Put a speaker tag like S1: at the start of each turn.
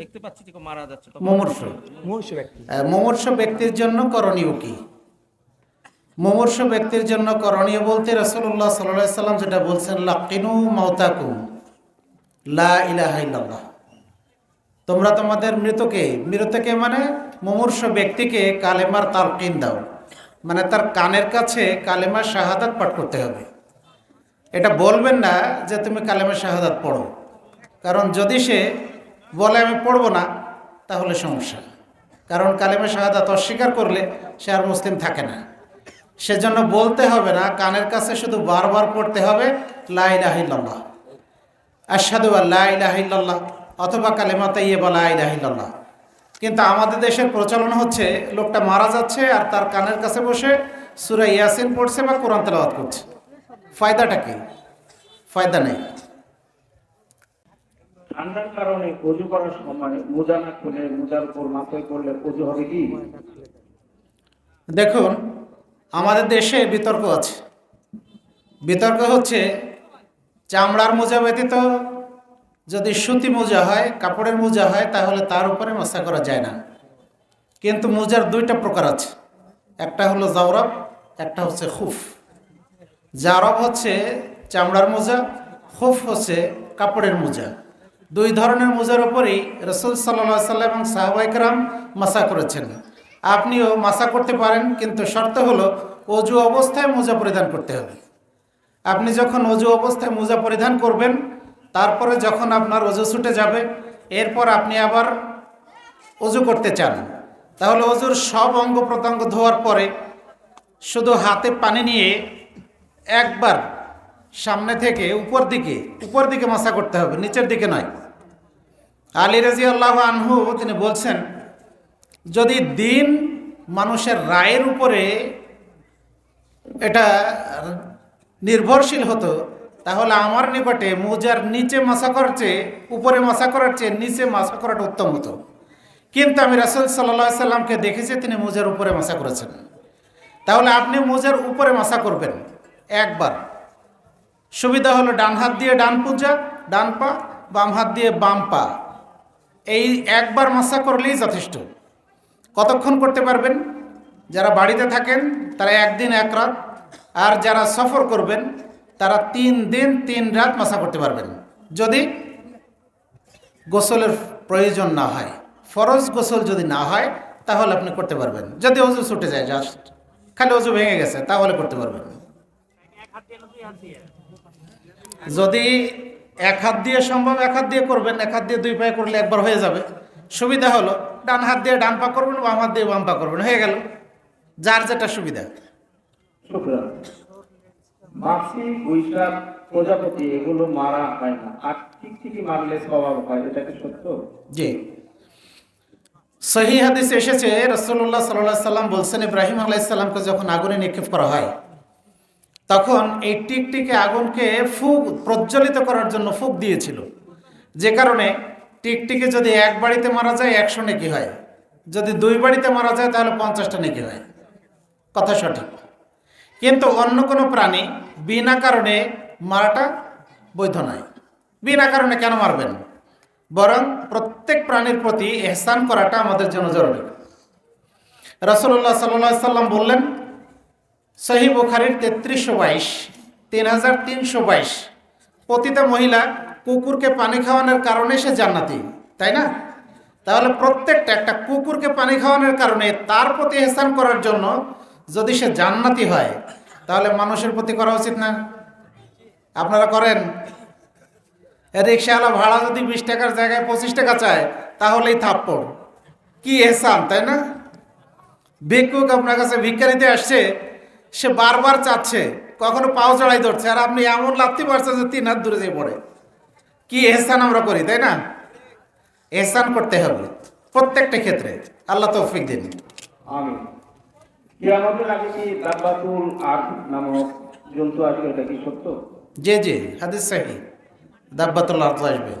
S1: দেখতে পাচ্ছি যে মারা যাচ্ছে
S2: মুমূর্ষ।
S3: মুমূর্ষ
S2: ব্যক্তির জন্য করণীয় কি? মুমূর্ষ ব্যক্তির জন্য করণীয় বলতে রসুল্লাহ সাল্লাহ সাল্লাম যেটা বলছেন লাকিনু মাওতাকুম লা ইলাহা ইল্লাল্লাহ। তোমরা তোমাদের মৃতকে মৃতকে মানে মুমূর্ষ ব্যক্তিকে কালেমার তালকিন দাও। মানে তার কানের কাছে কালেমার শাহাদাত পাঠ করতে হবে। এটা বলবেন না যে তুমি কালেমার শাহাদাত পড়ো। কারণ যদি সে বলে আমি পড়ব না, তাহলে সমস্যা। কারণ কালেমা শাহাদাত অস্বীকার করলে সে আর মুসলিম থাকে না। সেজন্য বলতে হবে না, কানের কাছে শুধু বারবার পড়তে হবে লাইলাহিল্লাহ আসাদু আল্লাহ অথবা কালেমা তাইয়ে বা লাইলাহিল্লাহ কিন্তু আমাদের দেশের প্রচলন হচ্ছে, লোকটা মারা যাচ্ছে আর তার কানের কাছে বসে সুরা ইয়াসিন পড়ছে বা কোরআন তেলাওয়াত করছে। ফায়দাটা কি? ফায়দা নেই।
S4: ঠান্ডার কারণে অজু করার সময় মোজা না খুলে, মোজার উপর মাথায় করলে অজু হবে কি?
S2: দেখুন, আমাদের দেশে বিতর্ক আছে। বিতর্ক হচ্ছে, চামড়ার মোজা ব্যতীত যদি সুতি মোজা হয়, কাপড়ের মোজা হয়, তাহলে তার উপরে মশা করা যায় না। কিন্তু মোজার দুইটা প্রকার আছে। একটা হলো জাওরব, একটা হচ্ছে খুফ। জারব হচ্ছে চামড়ার মোজা, খুফ হচ্ছে কাপড়ের মোজা। দুই ধরনের মোজার উপরেই রসুল সাল্লা সাল্লাম এবং সাহবাইকরাম মাসা করেছেন। আপনিও মাসা করতে পারেন, কিন্তু শর্ত হলো অজু অবস্থায় মোজা পরিধান করতে হবে। আপনি যখন অজু অবস্থায় মোজা পরিধান করবেন, তারপরে যখন আপনার অজু ছুটে যাবে, এরপর আপনি আবার অজু করতে চান। তাহলে অজুর সব অঙ্গ প্রত্যঙ্গ ধোয়ার পরে শুধু হাতে পানি নিয়ে একবার সামনে থেকে উপর দিকে উপর দিকে মাসা করতে হবে, নিচের দিকে নয়। আলী রাজি আল্লাহ আনহু তিনি বলছেন, যদি দিন মানুষের রায়ের উপরে এটা নির্ভরশীল হতো, তাহলে আমার নিকটে মোজার নিচে মাসা করার চেয়ে, উপরে মাসা করার চেয়ে নিচে মাসা করাটা উত্তম হতো। কিন্তু আমি রাসুল সাল্লাহ সাল্লামকে দেখেছি, তিনি মোজার উপরে মাসা করেছেন। তাহলে আপনি মোজার উপরে মাসা করবেন, একবার। সুবিধা হলো ডান হাত দিয়ে ডান পূজা, ডান পা, বাম হাত দিয়ে বাম পা। এই একবার মাসা করলেই যথেষ্ট। কতক্ষণ করতে পারবেন? যারা বাড়িতে থাকেন, তারা একদিন এক রাত, আর যারা সফর করবেন, তারা তিন দিন তিন রাত মাসা করতে পারবেন। যদি গোসলের প্রয়োজন না হয়, ফরজ গোসল যদি না হয়, তাহলে আপনি করতে পারবেন। যদি অজু ছুটে যায় জাস্ট খালি অজু ভেঙে গেছে, তাহলে করতে পারবেন। যদি এক হাত দিয়ে সম্ভব এক হাত দিয়ে করবেন এক হাত দিয়ে দুই পায়ে করলে একবার হয়ে যাবে। সুবিধা হলো ডান হাত দিয়ে ডান পা করবেন বাম হাত দিয়ে বাম পা করবেন হয়ে গেল। যার যেটা সুবিধা।
S4: মাছি গুইসাপ প্রজাপতি এগুলো মারা হয় না। আর টিকটিকি মারলে স্বভাব হয় এটা কি সত্য?
S2: জি। সহি হাদিস এসেছে রসল্লাহ সাল্লাহ সাল্লাম বলছেন ইব্রাহিম আলাইসাল্লামকে যখন আগুনে নিক্ষেপ করা হয় তখন এই টিকটিকে আগুনকে ফুক, প্রজ্বলিত করার জন্য ফুক দিয়েছিল। যে কারণে টিকটিকে যদি এক বাড়িতে মারা যায় একশো নেকি হয়। যদি দুই বাড়িতে মারা যায় তাহলে পঞ্চাশটা নেকি হয়। কথা সঠিক। কিন্তু অন্য কোনো প্রাণী বিনা কারণে মারাটা বৈধ নয়। বিনা কারণে কেন মারবেন? বরং প্রত্যেক প্রাণীর প্রতি এহসান করাটা আমাদের জন্য জরুরি। রসল্লাহ সাল্লাহ সাল্লাম বললেন সহি বুখারির তেত্রিশশো বাইশ, তিন হাজার তিনশো বাইশ। প্রতিটা মহিলা কুকুরকে পানি খাওয়ানোর কারণে সে জান্নাতি, তাই না? তাহলে প্রত্যেকটা একটা কুকুরকে পানি খাওয়ানোর কারণে তার প্রতি এহসান করার জন্য যদি সে জান্নাতি হয়, তাহলে মানুষের প্রতি করা উচিত না। আপনারা করেন? রিক্সাওয়ালা ভাড়া যদি বিশ টাকার জায়গায় পঁচিশ টাকা চায়, তাহলেই থাপ্পড়। কি এহসান, তাই না? ভিক্ষুক আপনার কাছে ভিক্ষা নিতে আসছে সে বারবার চাচ্ছে কখনো পাও চড়াই ধরছে আর আপনি এমন লাথি পারছেন যে তিন হাত দূরে যেয়ে পড়ে। কি এহসান আমরা করি তাই না? এহসান করতে হবে প্রত্যেকটা ক্ষেত্রে। আল্লাহ তৌফিক দিন।
S4: আমি কিয়ামতের আগে কি দাব্বাতুল আর্থ নামক জন্তু আসবে এটা কি সত্য?
S2: জি জি হাদিস সাহি। দাব্বাতুল্লাহ আসবে।